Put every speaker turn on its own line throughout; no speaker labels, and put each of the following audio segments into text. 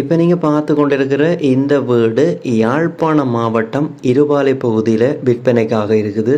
இப்போ நீங்கள் பார்த்து கொண்டிருக்கிற இந்த வீடு யாழ்ப்பாணம் மாவட்டம் இருபாலை பகுதியில் விற்பனைக்காக இருக்குது.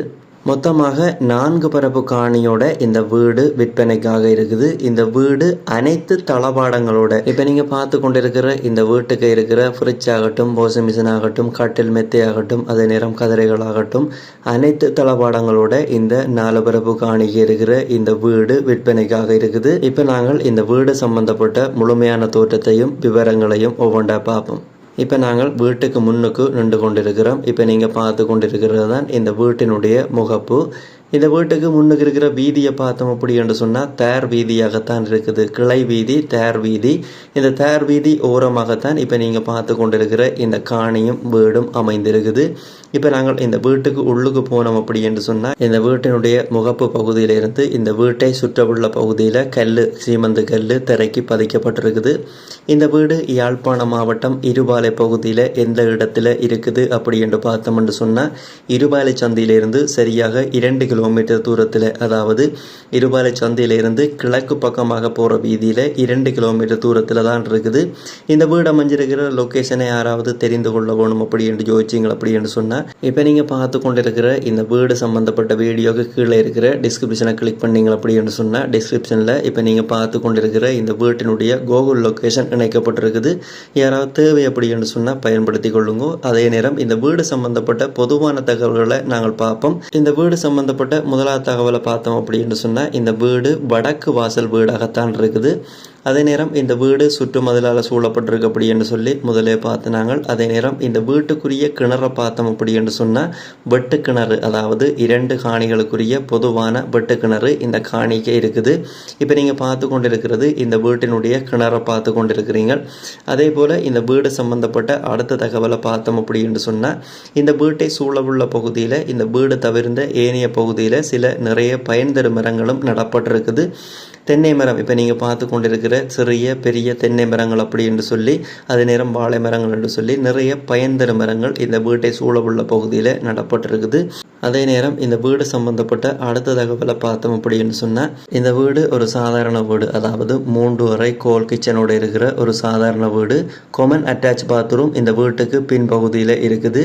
மொத்தமாக நான்கு பரப்பு காணியோட இந்த வீடு விற்பனைக்காக இருக்குது. இந்த வீடு அனைத்து தளபாடங்களோட இப்போ நீங்கள் பார்த்து கொண்டிருக்கிற இந்த வீட்டுக்கு இருக்கிற ஃப்ரிட்ஜ் ஆகட்டும் வாஷிங் மிஷின் ஆகட்டும் கட்டில் மெத்தை ஆகட்டும் அதே நேரம் கதிரைகள் ஆகட்டும் அனைத்து தளபாடங்களோட இந்த நாலு பரப்பு காணிக்கு இருக்கிற இந்த வீடு விற்பனைக்காக இருக்குது. இப்போ நாங்கள் இந்த வீடு சம்பந்தப்பட்ட முழுமையான தோற்றத்தையும் விவரங்களையும் ஒவ்வொன்றா பார்ப்போம். இப்போ நாங்கள் வீட்டுக்கு முன்னுக்கு நின்று கொண்டிருக்கிறோம் இப்போ நீங்கள் பார்த்து கொண்டிருக்கிறது தான் இந்த வீட்டினுடைய முகப்பு. இந்த வீட்டுக்கு முன்னுக்கு இருக்கிற வீதியை பார்த்தோம் அப்படி என்று சொன்னால் தேர் வீதியாகத்தான் இருக்குது. கிளை வீதி தேர் வீதி. இந்த தேர் வீதி ஓரமாகத்தான் இப்போ நீங்கள் பார்த்து கொண்டிருக்கிற இந்த காணியும் வீடும் அமைந்திருக்குது. இப்போ நாங்கள் இந்த வீட்டுக்கு உள்ளுக்கு போனோம் அப்படி என்று சொன்னால் இந்த வீட்டினுடைய முகப்பு பகுதியிலிருந்து இந்த வீட்டை சுற்றவுள்ள பகுதியில் கல் சீமந்து கல் திரைக்கு பதிக்கப்பட்டிருக்குது. இந்த வீடு யாழ்ப்பாணம் மாவட்டம் இருபாலை பகுதியில் எந்த இடத்துல இருக்குது அப்படி என்று பார்த்தோம் என்று சொன்னால் இருபாலை சந்தையிலிருந்து சரியாக இரண்டு கிலோமீட்டர் தூரத்தில் அதாவது இருபாலை சந்தையிலிருந்து கிழக்கு பக்கமாக போகிற வீதியில் இரண்டு கிலோமீட்டர் தூரத்தில் தான் இருக்குது. இந்த வீடு அமைஞ்சிருக்கிற லொக்கேஷனை யாராவது தெரிந்து கொள்ள வேணும் அப்படி என்று யோசிச்சிங்க அப்படி என்று சொன்னால் இப்போ நீங்கள் பார்த்து கொண்டிருக்கிற இந்த வீடு சம்மந்தப்பட்ட வீடியோக்கு கீழே இருக்கிற டிஸ்கிரிப்ஷனை கிளிக் பண்ணீங்க அப்படி என்று சொன்னால் டிஸ்கிரிப்ஷனில் இப்போ நீங்கள் பார்த்து கொண்டிருக்கிற இந்த வீட்டினுடைய கூகுள் லொக்கேஷன் இணைக்கப்பட்டிருக்குது. யாராவது தேவை அப்படி என்று சொன்னால் பயன்படுத்தி கொள்ளுங்க. அதே நேரம் இந்த வீடு சம்பந்தப்பட்ட பொதுவான தகவல்களை நாங்கள் பார்ப்போம். இந்த வீடு சம்பந்தப்பட்ட முதலாவது தகவலை பார்த்தோம் அப்படின்னு சொன்னால் இந்த வீடு வடக்கு வாசல் வீடாகத்தான் இருக்குது. அதே நேரம் இந்த வீடு சுற்று மதிலால் சூழப்பட்டிருக்கு அப்படி என்று சொல்லி முதலே பார்த்து நாங்கள் அதே நேரம் இந்த வீட்டுக்குரிய கிணறை பார்த்தோம் அப்படி என்று சொன்னால் வெட்டு கிணறு அதாவது இரண்டு காணிகளுக்குரிய பொதுவான வெட்டு கிணறு இந்த காணிக்கே இருக்குது. இப்போ நீங்கள் பார்த்து கொண்டிருக்கிறது இந்த வீட்டினுடைய கிணறை பார்த்து கொண்டிருக்கிறீங்க அதே போல் இந்த வீடு சம்பந்தப்பட்ட அடுத்த தகவலை பார்த்தோம் அப்படி என்று சொன்னால் இந்த வீட்டை சூழவுள்ள பகுதியில் இந்த வீடு தவிர்ந்த ஏனைய பகுதியில் சில நிறைய பயன் தரும் மரங்களும் நடப்பட்டிருக்குது. தென்னை மரம். இப்போ நீங்கள் பார்த்து கொண்டிருக்கிற சிறிய பெரிய தென்னை மரங்கள் அப்படி என்று சொல்லி அதே நேரம் வாழை மரங்கள் என்று சொல்லி நிறைய பயன்தரு மரங்கள் இந்த வீட்டை சூழவுள்ள பகுதியில் நடப்பட்டிருக்குது. அதே நேரம் இந்த வீடு சம்பந்தப்பட்ட அடுத்த தகவலை பார்த்தோம் அப்படின்னு சொன்னால் இந்த வீடு ஒரு சாதாரண வீடு. அதாவது மூன்று அறை கோல் கிச்சனோட இருக்கிற ஒரு சாதாரண வீடு. கொமன் அட்டாச் பாத்ரூம் இந்த வீட்டுக்கு பின்பகுதியில் இருக்குது.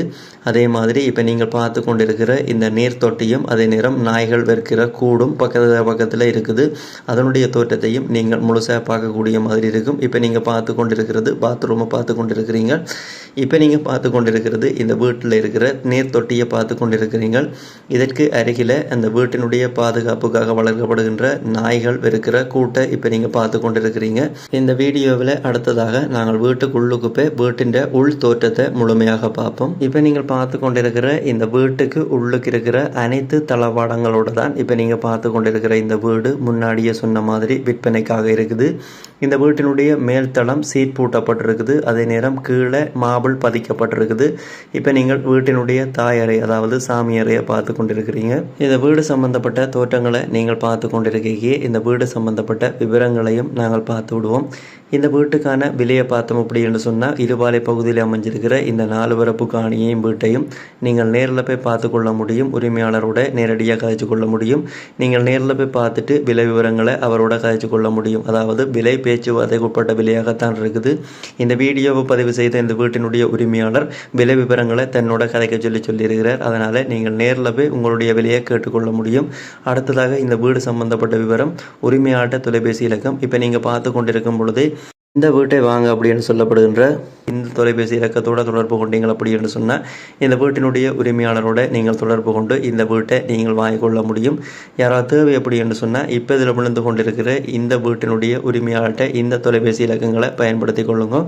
அதே மாதிரி இப்போ நீங்கள் பார்த்து கொண்டிருக்கிற இந்த நீர் தொட்டியும் அதே நேரம் நாய்கள் விற்கிற கூடும் பக்கத்தில் பக்கத்தில் இருக்குது. அதனுடைய தோற்றத்தையும் நீங்கள் முழுசாக பார்க்கக்கூடிய மாதிரி இருக்கும். இப்போ நீங்கள் பார்த்து கொண்டிருக்கிறது பாத்ரூமை பார்த்து கொண்டிருக்கிறீங்க. இப்போ நீங்கள் பார்த்து கொண்டிருக்கிறது இந்த வீட்டில் இருக்கிற நீர் தொட்டியை பார்த்து கொண்டிருக்கிறீங்க. இதற்கு அருகில் அந்த வீட்டினுடைய பாதுகாப்புக்காக வளர்க்கப்படுகின்ற நாய்கள் இருக்கிற கூட்டை இப்போ நீங்கள் பார்த்து கொண்டிருக்கிறீங்க. இந்த வீடியோவில் அடுத்ததாக நாங்கள் வீட்டுக்குள்ளுக்கு போய் வீட்டின் உள் தோற்றத்தை முழுமையாக பார்ப்போம். இப்போ நீங்கள் பார்த்து கொண்டிருக்கிற இந்த வீட்டுக்கு உள்ளுக்கு இருக்கிற அனைத்து தளவாடங்களோடு தான் இப்போ நீங்கள் பார்த்து கொண்டிருக்கிற இந்த வீடு முன்னாடியே சொன்ன மாதிரி விற்பனைக்காக இருக்குது. இந்த வீட்டினுடைய மேல்தளம் சீட் பூட்டப்பட்டிருக்குது. அதே நேரம் கீழே மாபிள் பதிக்கப்பட்டிருக்குது. இப்போ நீங்கள் வீட்டினுடைய தாயறை அதாவது சாமியறை வேலையை பார்த்து கொண்டிருக்கிறீங்க இந்த வீடு சம்பந்தப்பட்ட தோற்றங்களை நீங்கள் பார்த்து கொண்டிருக்கீங்க இந்த வீடு சம்பந்தப்பட்ட விவரங்களையும் நாங்கள் பார்த்து விடுவோம். இந்த வீட்டுக்கான விலையை பார்த்தோம் அப்படி என்று சொன்னால் இருபாலை பகுதியில் அமைஞ்சிருக்கிற இந்த நாலு வரப்பு காணியையும் வீட்டையும் நீங்கள் நேரில் போய் பார்த்து கொள்ள முடியும். உரிமையாளரோட நேரடியாக கதைச்சு கொள்ள முடியும். நீங்கள் நேரில் போய் பார்த்துட்டு விலை விவரங்களை அவரோட கதைச்சு கொள்ள முடியும். அதாவது விலை பேச்சுவார்த்தைக்கு உட்பட்ட விலையாகத்தான் இருக்குது. இந்த வீடியோவை பதிவு செய்த இந்த வீட்டினுடைய உரிமையாளர் விலை விவரங்களை தன்னோட கதைக்க சொல்லி சொல்லியிருக்கிறார். அதனால் நீங்கள் நேரில் போய் உங்களுடைய விலையை கேட்டுக்கொள்ள முடியும். அடுத்ததாக இந்த வீடு சம்பந்தப்பட்ட விவரம் உரிமையாட்ட தொலைபேசி இலக்கம். இப்போ நீங்கள் பார்த்து கொண்டிருக்கும் பொழுதே இந்த வீட்டை வாங்க அப்படின்னு சொல்லப்படுகின்ற இந்த தொலைபேசி இலக்கத்தோடு தொடர்பு கொண்டீங்கள் அப்படி என்று சொன்னால் இந்த வீட்டினுடைய உரிமையாளரோட நீங்கள் தொடர்பு கொண்டு இந்த வீட்டை நீங்கள் வாங்கிக் கொள்ள முடியும். யாராவது தேவை அப்படி என்று சொன்னால் இப்போ இதில் விழுந்து கொண்டிருக்கிற இந்த வீட்டினுடைய உரிமையாளர்கிட்ட இந்த தொலைபேசி இலக்கங்களை பயன்படுத்தி கொள்ளுங்க.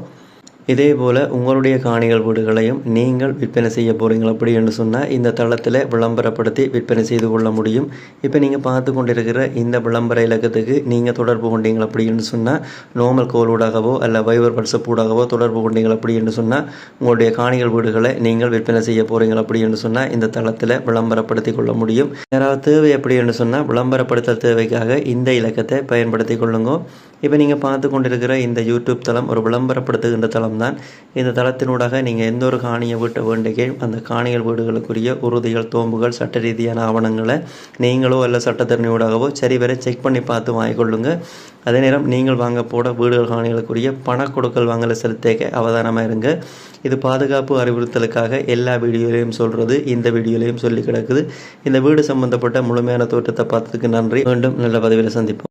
இதே போல் உங்களுடைய காணிகள் வீடுகளையும் நீங்கள் விற்பனை செய்ய போகிறீங்க அப்படி என்று சொன்னால் இந்த தளத்தில் விளம்பரப்படுத்தி விற்பனை செய்து கொள்ள முடியும். இப்போ நீங்கள் பார்த்து கொண்டிருக்கிற இந்த விளம்பர இலக்கத்துக்கு நீங்கள் தொடர்பு கொண்டீங்க அப்படின்னு சொன்னால் நார்மல் கோல் ஊடாகவோ அல்ல வைவர் வாட்ஸ்அப் ஊடாகவோ தொடர்பு கொண்டீங்க அப்படி என்று சொன்னால் உங்களுடைய காணிகள் வீடுகளை நீங்கள் விற்பனை செய்ய போகிறீங்க அப்படி என்று சொன்னால் இந்த தளத்தில் விளம்பரப்படுத்தி கொள்ள முடியும். யாராவது தேவை அப்படி என்று சொன்னால் விளம்பரப்படுத்தல் தேவைக்காக இந்த இலக்கத்தை பயன்படுத்தி கொள்ளுங்க. இப்போ நீங்கள் பார்த்து கொண்டிருக்கிற இந்த யூடியூப் தளம் ஒரு விளம்பரப்படுத்துகின்ற தளம் தான் இந்த தளத்தினூடாக நீங்கள் எந்த ஒரு காணியை வீட்டை வேண்டிக்கை அந்த காணிகள் வீடுகளுக்குரிய உறுதிகள் தோம்புகள் சட்ட ரீதியான ஆவணங்களை நீங்களோ அல்ல சட்டத்தரணியூடாகவோ சரிவர செக் பண்ணி பார்த்து வாங்கிக்கொள்ளுங்க. அதே நேரம் நீங்கள் வாங்க போட வீடுகள் காணிகளுக்குரிய பண கொடுக்கல் வாங்கலை செலுத்தேக்க அவதானமாக இருங்க. இது பாதுகாப்பு அறிவுறுத்தலுக்காக எல்லா வீடியோலையும் சொல்கிறது இந்த வீடியோலையும் சொல்லி கிடக்குது. இந்த வீடு சம்பந்தப்பட்ட முழுமையான தோற்றத்தை பார்த்ததுக்கு நன்றி. மீண்டும் நல்ல பதவியில் சந்திப்போம்.